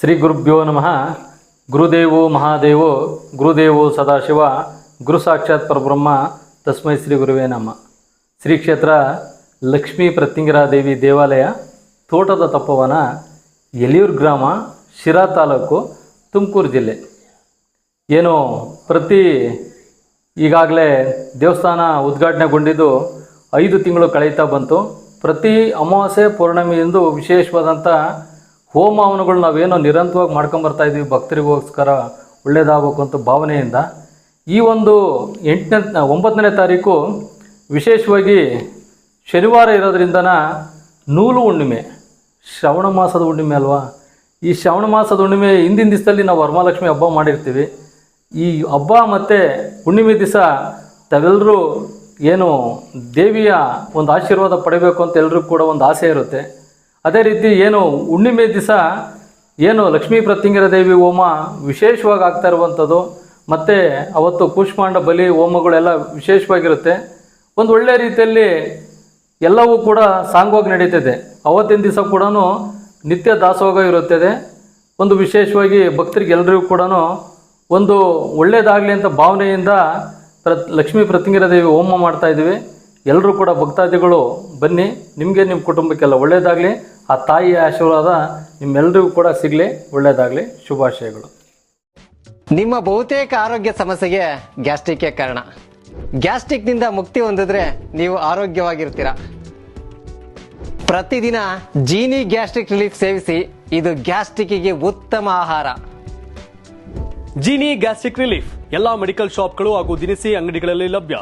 ಶ್ರೀ ಗುರುಭ್ಯೋ ನಮಃ. ಗುರುದೇವೋ ಮಹಾದೇವೋ, ಗುರುದೇವೋ ಸದಾಶಿವ, ಗುರು ಸಾಕ್ಷಾತ್ ಪರಬ್ರಹ್ಮ, ತಸ್ಮೈ ಶ್ರೀ ಗುರುವೇ ನಮ. ಶ್ರೀ ಕ್ಷೇತ್ರ ಲಕ್ಷ್ಮೀ ಪ್ರತ್ಯಂಗಿರಾದೇವಿ ದೇವಾಲಯ, ತೋಟದ ತಪ್ಪವನ ಎಲಿಯೂರು ಗ್ರಾಮ, ಶಿರಾ ತಾಲೂಕು, ತುಮಕೂರು ಜಿಲ್ಲೆ. ಏನು, ಪ್ರತಿ ಈಗಾಗಲೇ ದೇವಸ್ಥಾನ ಉದ್ಘಾಟನೆಗೊಂಡಿದ್ದು ಐದು ತಿಂಗಳು ಕಳೀತಾ ಬಂತು. ಪ್ರತಿ ಅಮಾವಾಸ್ಯೆ ಪೌರ್ಣಮಿಯಂದು ವಿಶೇಷವಾದಂಥ ಹೋಮ ಹವನಗಳು ನಾವೇನೋ ನಿರಂತರವಾಗಿ ಮಾಡ್ಕೊಂಬರ್ತಾ ಇದ್ದೀವಿ ಭಕ್ತರಿಗೋಸ್ಕರ ಒಳ್ಳೆಯದಾಗಬೇಕು ಅಂತ ಭಾವನೆಯಿಂದ ಈ ಒಂದು ಎಂಟನೇ, ಒಂಬತ್ತನೇ ತಾರೀಕು ವಿಶೇಷವಾಗಿ ಶನಿವಾರ ಇರೋದ್ರಿಂದ ನೂಲು ಹುಣ್ಣಿಮೆ, ಶ್ರವಣ ಮಾಸದ ಹುಣ್ಣಿಮೆ ಅಲ್ವಾ? ಈ ಶ್ರವಣ ಮಾಸದ ಹುಣ್ಣಿಮೆ ಹಿಂದಿನ ದಿವಸದಲ್ಲಿ ನಾವು ವರಮಹಾಲಕ್ಷ್ಮಿ ಹಬ್ಬ ಮಾಡಿರ್ತೀವಿ. ಈ ಹಬ್ಬ ಮತ್ತು ಹುಣ್ಣಿಮೆ ದಿವಸ ತಾವೆಲ್ಲರೂ ಏನು ದೇವಿಯ ಒಂದು ಆಶೀರ್ವಾದ ಪಡಿಬೇಕು ಅಂತ ಎಲ್ರಿಗೂ ಕೂಡ ಒಂದು ಆಸೆ ಇರುತ್ತೆ. ಅದೇ ರೀತಿ ಏನು ಹುಣ್ಣಿಮೆ ದಿವಸ ಏನು ಲಕ್ಷ್ಮೀ ಪ್ರತ್ಯಂಗಿರ ದೇವಿ ಹೋಮ ವಿಶೇಷವಾಗಿ ಆಗ್ತಾ ಇರುವಂಥದ್ದು, ಮತ್ತು ಅವತ್ತು ಕೂಷ್ಮಾಂಡ ಬಲಿ ಹೋಮಗಳೆಲ್ಲ ವಿಶೇಷವಾಗಿರುತ್ತೆ. ಒಂದು ಒಳ್ಳೆಯ ರೀತಿಯಲ್ಲಿ ಎಲ್ಲವೂ ಕೂಡ ಸಾಂಗವಾಗಿ ನಡೀತದೆ. ಅವತ್ತಿನ ದಿವಸ ಕೂಡ ನಿತ್ಯ ದಾಸೋಹ ಇರುತ್ತದೆ. ಒಂದು ವಿಶೇಷವಾಗಿ ಭಕ್ತರಿಗೆ ಎಲ್ಲರಿಗೂ ಕೂಡ ಒಂದು ಒಳ್ಳೆಯದಾಗಲಿ ಅಂತ ಭಾವನೆಯಿಂದ ಪ್ರ ಲಕ್ಷ್ಮೀ ಪ್ರತಿಂಗಿರ ದೇವಿ ಹೋಮ ಮಾಡ್ತಾ ಇದ್ದೀವಿ. ಎಲ್ಲರೂ ಕೂಡ ಭಕ್ತಾದಿಗಳು ಬನ್ನಿ, ನಿಮಗೆ ನಿಮ್ಮ ಕುಟುಂಬಕ್ಕೆಲ್ಲ ಒಳ್ಳೆಯದಾಗಲಿ ಆ ತಾಯಿಯ ಆಶೀರ್ವಾದ ನಿಮ್ಮೆಲ್ಲರಿಗೂ ಕೂಡ ಸಿಗಲಿ ಒಳ್ಳೆಯದಾಗಲಿ ಶುಭಾಶಯಗಳು. ನಿಮ್ಮ ಬಹುತೇಕ ಆರೋಗ್ಯ ಸಮಸ್ಯೆಗೆ ಗ್ಯಾಸ್ಟ್ರಿಕ್ ಕಾರಣ. ಗ್ಯಾಸ್ಟ್ರಿಕ್ನಿಂದ ಮುಕ್ತಿ ಹೊಂದಿದ್ರೆ ನೀವು ಆರೋಗ್ಯವಾಗಿರ್ತೀರ. ಪ್ರತಿದಿನ ಜೀನಿ ಗ್ಯಾಸ್ಟ್ರಿಕ್ ರಿಲೀಫ್ ಸೇವಿಸಿ ಇದು ಗ್ಯಾಸ್ಟ್ರಿಕ್ಗೆ ಉತ್ತಮ ಆಹಾರ. ಜೀನಿ ಗ್ಯಾಸ್ಟ್ರಿಕ್ ರಿಲೀಫ್ ಎಲ್ಲಾ ಮೆಡಿಕಲ್ ಶಾಪ್ಗಳು ಹಾಗೂ ದಿನಸಿ ಅಂಗಡಿಗಳಲ್ಲಿ ಲಭ್ಯ.